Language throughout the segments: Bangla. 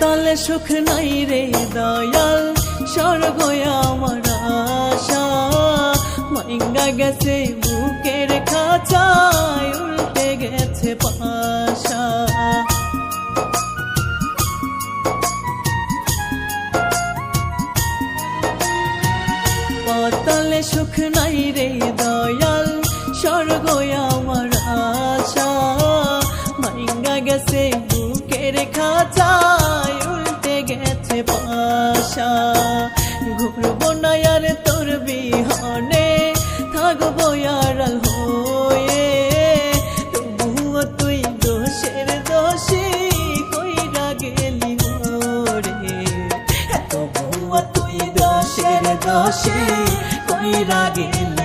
তালে সুখ নাই রে দয়াল স্বর্গ আমার আশা। মাইঙ্গা গেছে বুকের খাঁচায়, উল্টে গেছে পাশা। পাতালে সুখ নাই রে দয়াল স্বর্গ খাঁচায় উল্টে গেছে পাশা ঘুরবো না আর তোর বিহনে, থাকব আর হয়ে। তবুও তুই দোষের দোষী, কইরা গেলি মরে। তবুও তুই দোষের দোষী, কইরা গেলি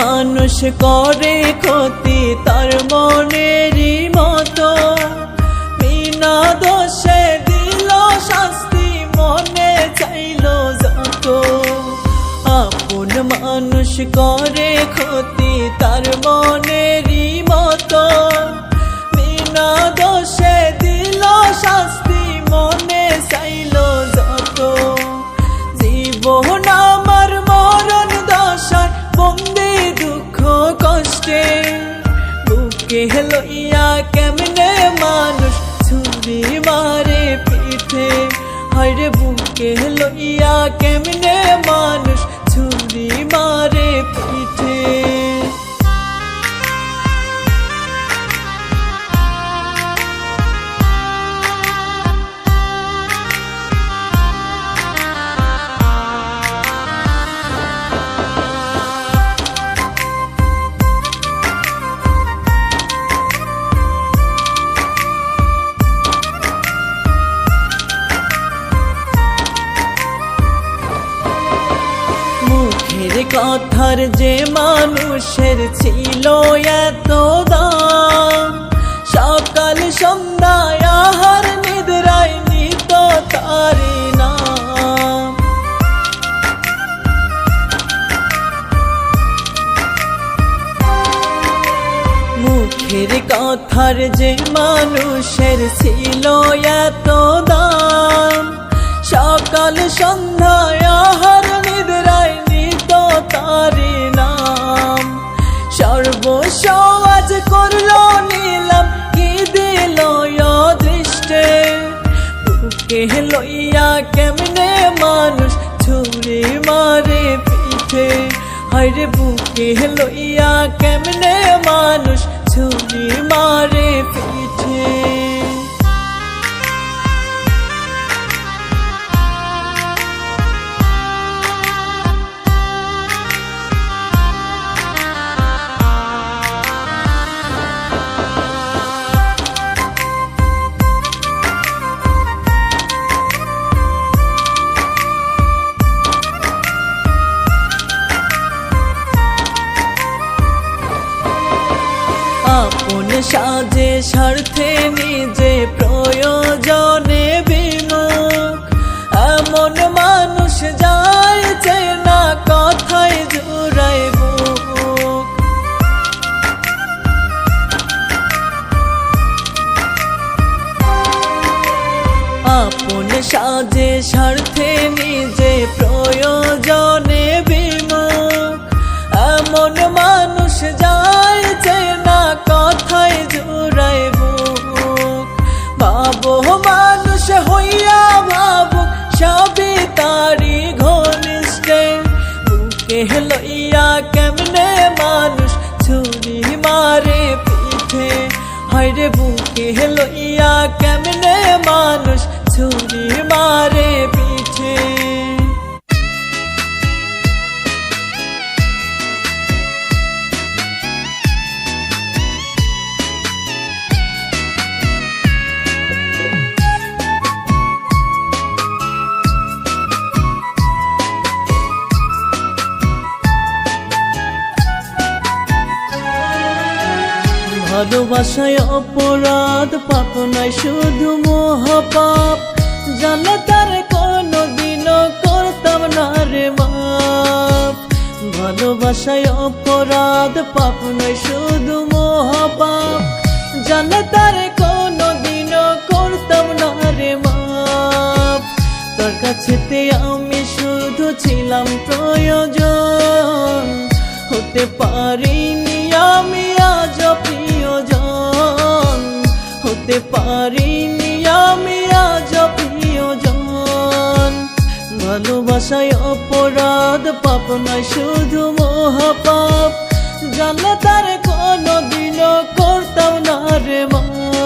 মানুষ করে ক্ষতি তার মনেরই মতো। বিনা দোষে দিল শাস্তি, মনে চাইল যত। আপন মানুষ করে ক্ষতি তার মনে মানুষের ছিল এত দাম। সকাল সন্ধ্যায় আহার নিদ্রায় নিত তারি মুখের কথার যে মানুষের ছিল এত দাম। সকাল সন্ধ্যায় আহার নিদ্রায় বুকে লইয়া কেমনে মানুষ ছুরি মারে পিঠে? হরে বুকে লইয়া কেমনে মানুষ ছুরি মারে পিঠে? বুকে লইয়া কেমনে মানুষ? ভালোবাসায় অপরাধ পাপ নয় শুধু মহাপাপ। জানো তার কোনো দিনও করতাম না রে মাপ। ভালোবাসায় অপরাধ পাপ নয় শুধু মহাপাপ। জানো তার কোনো দিনও করতাম না রে মাপ। তোর কাছেতে আমি শুধু ছিলাম প্রয়োজন। হতে পারিনি আমি হতে পারিনি আমি আজ প্রিয়জন। ভালোবাসায় অপরাধ, পাপ নয়, শুধু মহাপাপ। জানলে তার কোনো দিনও করতাম না রে মাপ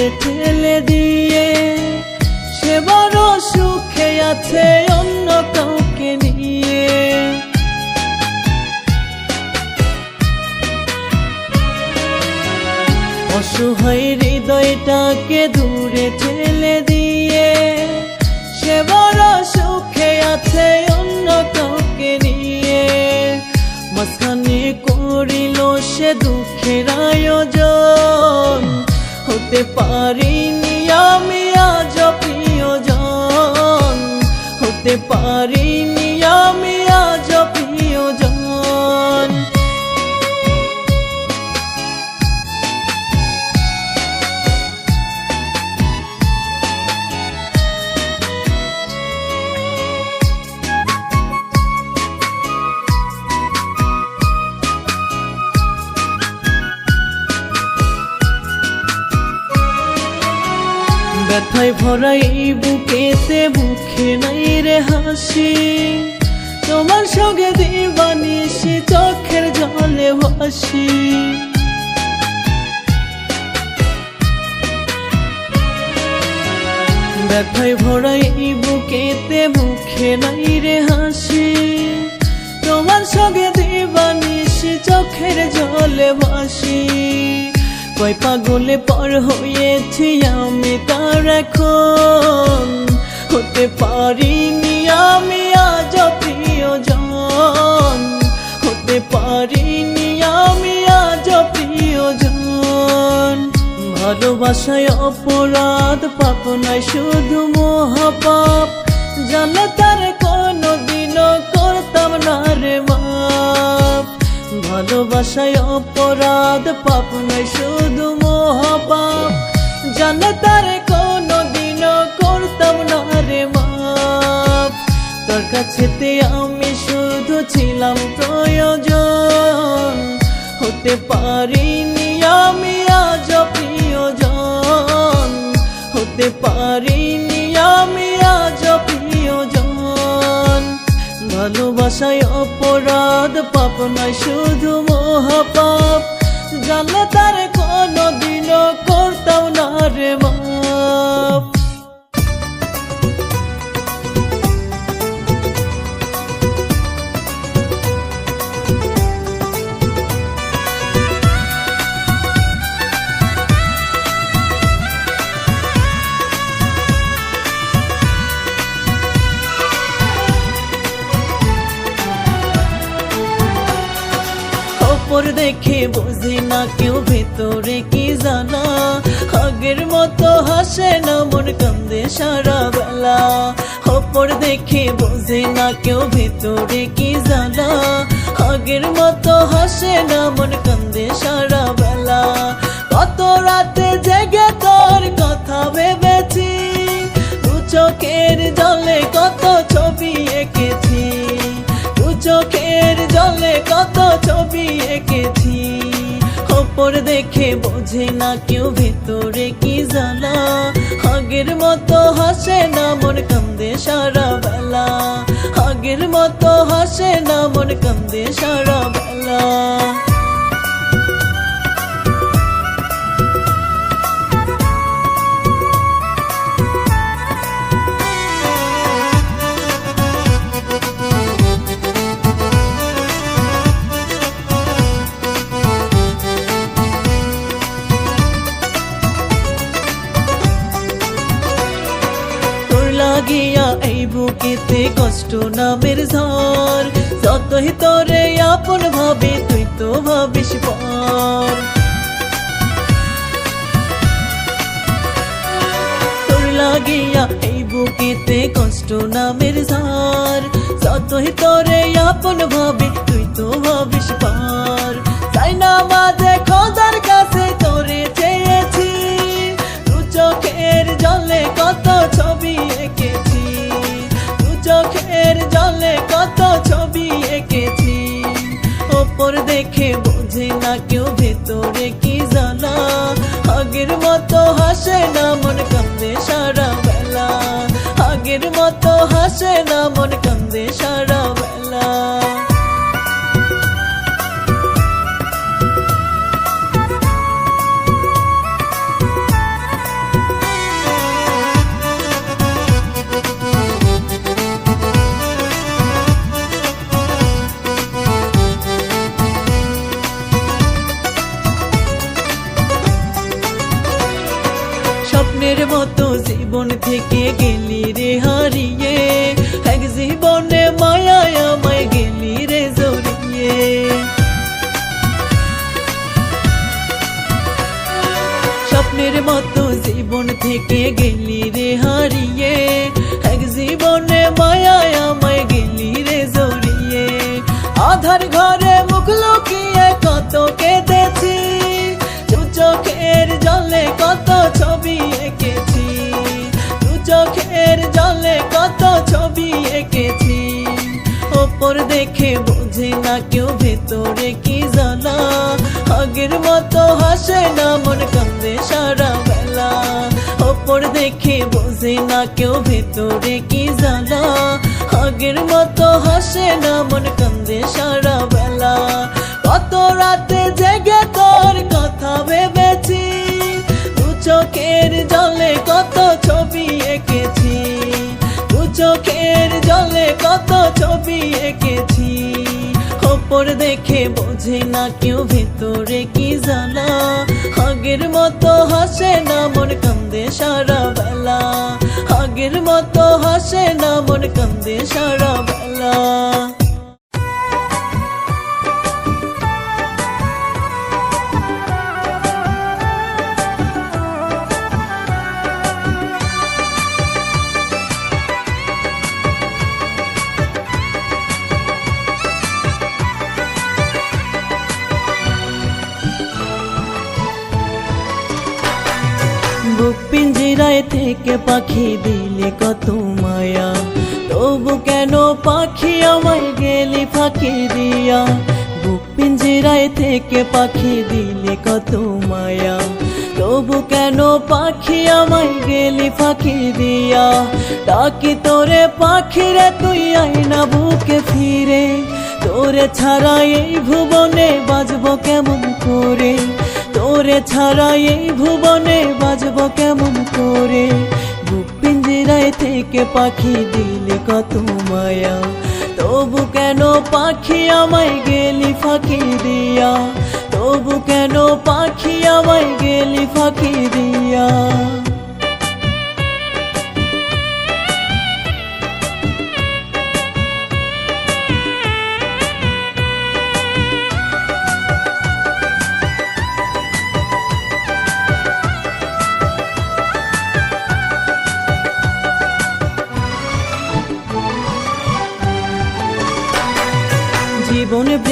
দূরে ঠেলে দিয়ে সে বড় সুখে আছে অন্য কাউকে নিয়ে। অসহায় হৃদয়টাকে দূরে ঠেলে দিয়ে সে বড় সুখে আছে অন্য কাউকে নিয়ে। মাঝখানে করিল সে দুঃখের আয়োজন। হতে পারিনি আমি আজ প্রিয়জন। হতে পারিনি জলে ভাসি কয় পাগলে পর হয়েছি আমি তার এখন। হতে পারিনি আমি আজ প্রিয়জন। হতে পারিনি আমি আজ প্রিয়জন। ভালোবাসায় অপরাধ পাপ নয় শুধু মহাপাপ। জানো তার কোনো দিনও করতাম না রে ভালোবাসায় অপরাধ, পাপ নয়, শুধু মহাপাপ। জানো তার কোনো দিন করতাম না রে মাপ। তোর কাছেতে আমি শুধু ছিলাম প্রয়োজন। হতে পারিনি আমি নয় শুধু মহাপাপ। জানলে তার কোনো দিনও করতাম না রে মাপ বুঝি না কেউ ভেতরে কি জানা? আগের মতো হাসে না, মন কান্দে সারা বেলা। ওপর দেখে বুঝি না কেউ ভেতরে কি জানা? আগের মতো হাসে না, মন কান্দে সারা বেলা। কত রাতে জেগে তোর কথা ভেবেছি। দু চোখের জলে কত ছবি এঁকেছি। দু চোখের জলে কত ছবি এঁকেছি। ওপর দেখে বোঝে না কেউ ভেতরে কি জানা আগের মতো হাসে না মন কান্দে সারা বেলা। আগের মতো হাসে না মন কান্দে সারা বেলা। কষ্ট নামের ঝড় যতই তোরে আপন ভাবে, তুই তো ভাবিস পর। লাগিয়া এই বুকেতে কষ্ট নামের ঝড় যতই তোরে আপন ভাবে, তুই তো ভাবিস পার। তাই না মাঝে খোদার কাছে তোরে চেয়েছি, দু চোখের জলে কত ছবি ছবি এঁকেছি। ওপর দেখে বোঝে না কেউ, ভেতরে কি জানা আগের মতো হাসে না, মন কান্দে সারা বেলা আগের মতো হাসে না, মন কান্দে সারা বেলা থেকে ওপর দেখে বুঝে না কেউ ভেতরে কি জানা আগের মতো হাসে না, মন কান্দে সারা বেলা। ওপর দেখে বোঝে না কেউ ভেতরে কি জানা আগের মতো হাসে না, মন কান্দে সারা ছবি এঁকেছি, ওপর দেখে বোঝে না কেউ, ভেতরে কি জানা আগের মতো হাসে না মন কান্দে সারা বেলা। আগের মতো হাসে না মন কান্দে সারা বেলা। পিঞ্জিরায় থেকে পাখি দিলে কত মায়া। তবু কেন পাখি আমায় গেলি ফাঁকি দিয়া? বুক থেকে পাখি দিলে কত মায়া। তবু কেন পাখি আমায় গেলি ফাঁকি দিয়া? ডাকি তোরে পাখিরে তুই আইনা বুকে ফিরে। তোরে ছাড়া এই ভুবনে বাজবো কেমন করে? তোরে ছাড়া এই ভুবনে বাজব কেমন করে? বুক থেকে পাখি দিলে কত মায়া। তবু কেন পাখি আমায় গেলি ফাঁকি দিয়া? তবু কেন পাখি আমায় গেলি ফাঁকি দিয়া?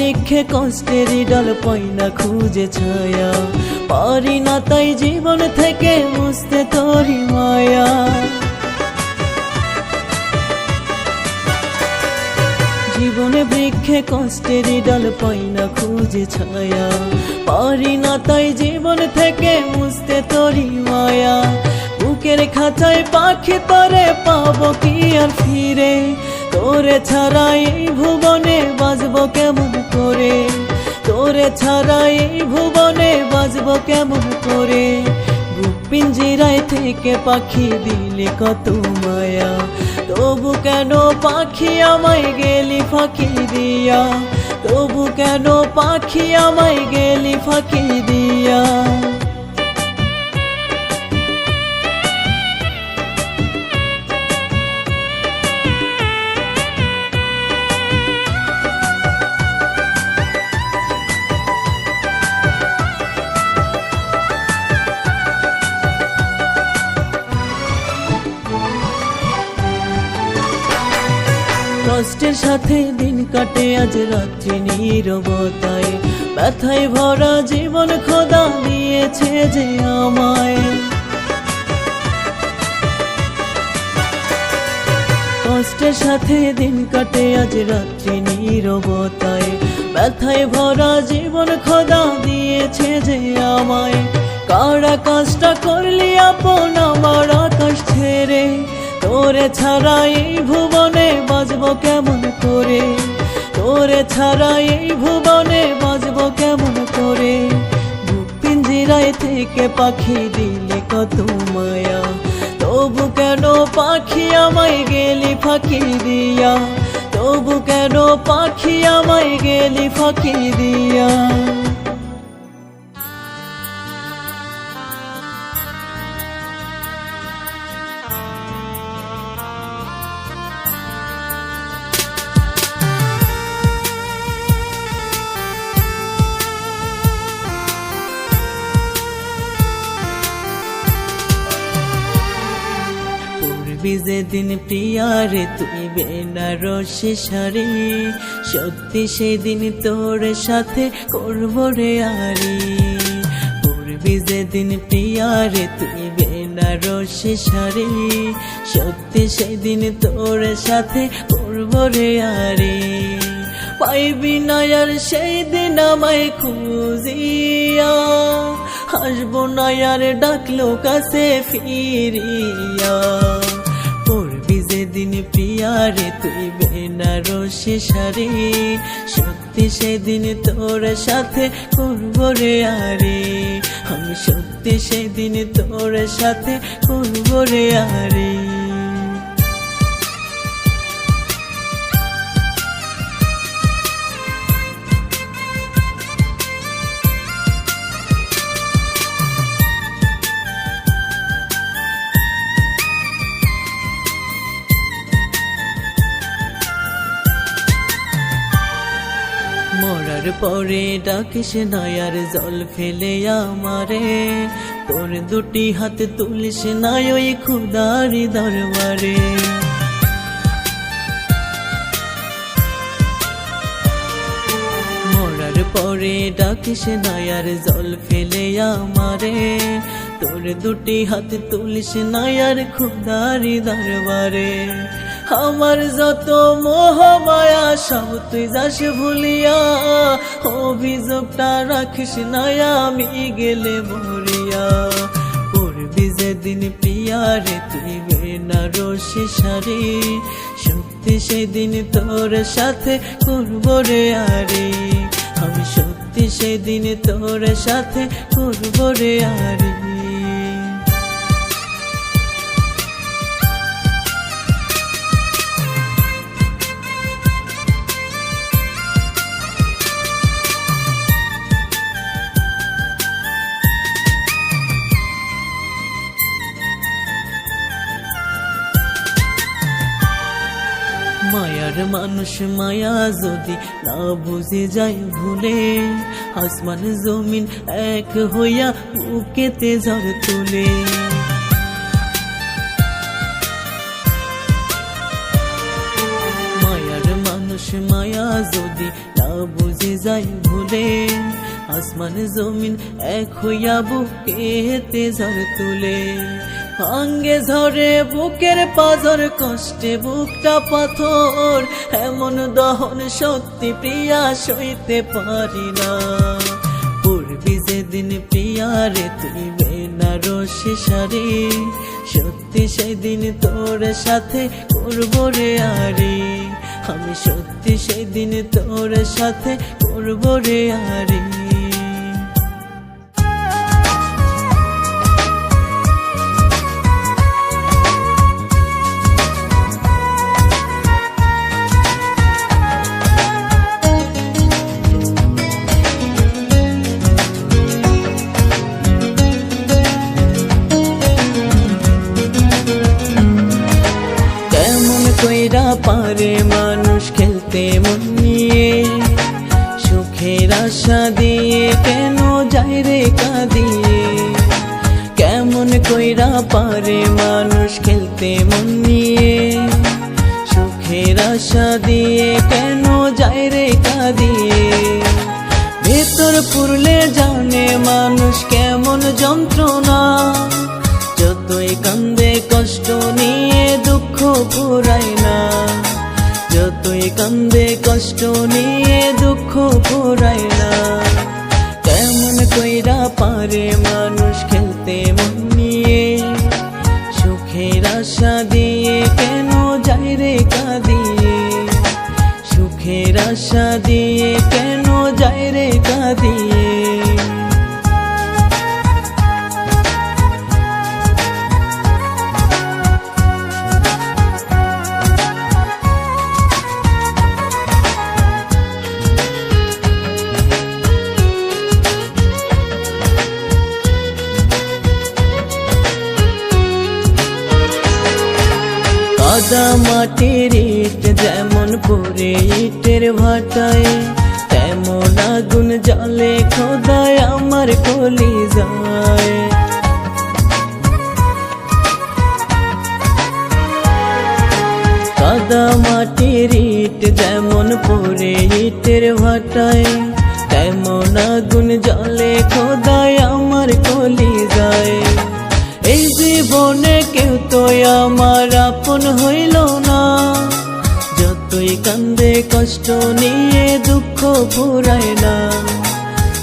বৃক্ষে কষ্টের ডল পয়না খুঁজে ছায়া। পারি না তাই জীবন থেকে মুছতে তোরি মায়া। জীবনে বৃক্ষে কষ্টের ডল পয়না খুঁজে ছায়া। পারি না তাই জীবন থেকে মুছতে তোরি মায়া। বুকের খাঁচায় পাখি তরে পাবো কি আর ফিরে? তোরে ছাড়া এই ভুবনে বাজবো কেমন করে? তোরে ছাড়া এই ভুবনে বাজবো কেমন করে? পিঞ্জিরায় থেকে পাখি দিলে কত মায়া। তবু কেন পাখি আমায় গেলি ফাঁকি দিয়া? তবু কেন পাখি আমায় গেলি ফাঁকি দিয়া? কষ্টের সাথে দিন কাটে, আজ রাত্রি নীরবতায়। ব্যথায় ভরা জীবন খোদা দিয়েছে যে আমায়। কষ্টের সাথে দিন কাটে, আজ রাত্রি নীরবতায়। ব্যথায় ভরা জীবন খোদা দিয়েছে যে আমায়। কারা কাজটা করলি আপন আমার আকাশ ছেড়ে। তোরে ছাড়া এই ভুবনে বাজবো কেমন করে? তোরে ছাড়া এই ভুবনে বাজবো কেমন করে? বুক পিঞ্জিরায় থেকে পাখি দিলে কত মায়া। তবু কেন পাখি আমায় গেলি ফাঁকি দিয়া? তবু কেন পাখি আমায় গেলি ফাঁকি দিয়া? প্রিয়ারে তুই বেনারসে শাড়ি। সত্যি সেদিন তোর সাথে করব রে আরি। করবি যেদিন প্রিয়ারে তুই বেনারসে শাড়ি। সত্যি সেদিন তোর সাথে করব রে আরি। পাইবি না আর সেই দিন আমায় খুঁজিয়া। হাসবো না আর ডাকলো কাছে ফিরিয়া। পড়বি পিয়ারে তুই বেনারসে সারে সত্যি সেদিন তোর সাথে করব রে আরে। আমি সত্যি সেদিন তোর সাথে করব রে আরে। পরে ডাকিস নয়ার, জল ফেলে আমারে। তোর দুটি হাত তুলিস না ওই খুদারি দরবারে। মরার পরে ডাকিস নয়ার, জল ফেলে আমারে। তোর দুটি হাত তুলিস নয়ার, খুদারি দরবারে। আমার যত মোহ মায়া সব তুই যাস ভুলিয়া। অভিযোগটা রাখিস নয়া আমি গেলে মরিয়া। পড়বি যেদিন প্রিয়ারে তুই বেনারসি শাড়ি। সত্যি সেদিন তোর সাথে করব রে আরে। আমি সত্যি সেদিন তোর সাথে করব রে আরে। মায়া যদি না বুঝে যায় ভুলে, আসমান জমিন এক হইয়া বুকেতে ঝড় তুলে। মায়া যদি না বুঝে যায় ভুলে, আসমান জমিন এক হইয়া বুকেতে ঝড় তুলে। আঙ্গে ঝরে বুকের পাজর কষ্টে বুকটা পাথর। এমন দহন শক্তি প্রিয়া, সইতে পারি না। পূর্বি যেদিন প্রিয়ারে তুই বেনারসি সারি সত্যি সেদিন তোর সাথে করব রে আরে। আমি সত্যি সেদিন তোর সাথে করব রে আরে। কইরা পারে মানুষ খেলতে মন নিয়ে। সুখের আশা দিয়ে কেন যায় রে কাঁদিয়ে? ভেতর পুরলে জানে মানুষ কেমন যন্ত্রণা। যতই কান্দে কষ্ট নিয়ে দুঃখ পুরায় না। যতই কান্দে কষ্ট নিয়ে দুঃখ পুরায় না। কেমন কইরা পারে মানুষ আশা দিয়ে কেন যায় রে কাঁদিয়ে? কাদা মাটির যেমন পরে ইটের ভাটায়, তেমন আগুন জলে খোদায় আমার কলি যায় কাদা মাটির ইট যেমন পরে ইটের ভাটায়, তেমন আগুন জলে খোদায় আমার কলি যায় এই জীবনে কেউ তো আমার আপন হইল না। যতই কান্দে কষ্ট নিয়ে দুঃখ ফুরায় না।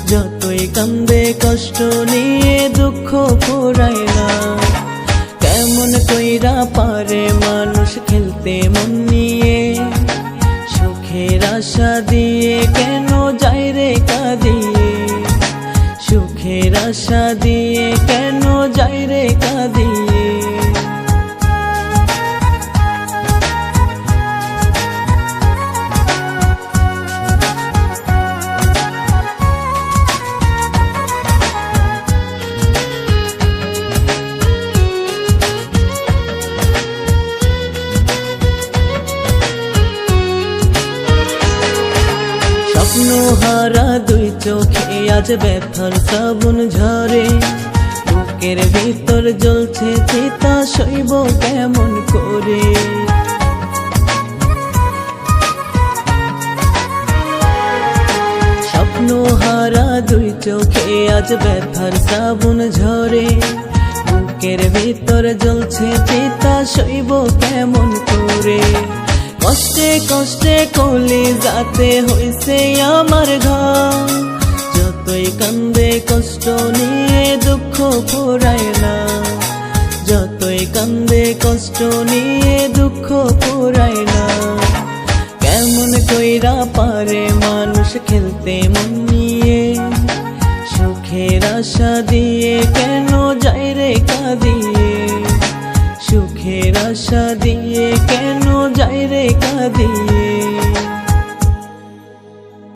যতই কান্দে কষ্ট নিয়ে দুঃখ ফুরায় না। কেমন কইরা পারে মানুষ খেলতে মন নিয়ে? সুখের আশা দিয়ে কেন যায় রে কাঁদিয়ে? সুখের আশা দিয়ে কেন যায় রে কাঁদিয়ে? আজ ব্যথার শ্রাবণ ঝরে, বুকের ভিতর জ্বলছে চিতা শৈব কেমন করে? স্বপ্ন হারা দুই চোখে আজ ব্যথার শ্রাবণ ঝরে, বুকের ভিতর জ্বলছে চিতা শৈব কেমন করে? কষ্টে কষ্টে কলি যাতে হইছে আমার ঘর। যতই কান্দে কষ্ট নিয়ে দুঃখ ফুরায় না যতই কান্দে কষ্ট নিয়ে দুঃখ ফুরায় না কেমন কইরা পারে মানুষ খেলতে মন নিয়ে? সুখের আশা দিয়ে কেন যায় রে কাঁদিয়ে? সুখের আশা দিয়ে কেন যায় রে কাঁদিয়ে?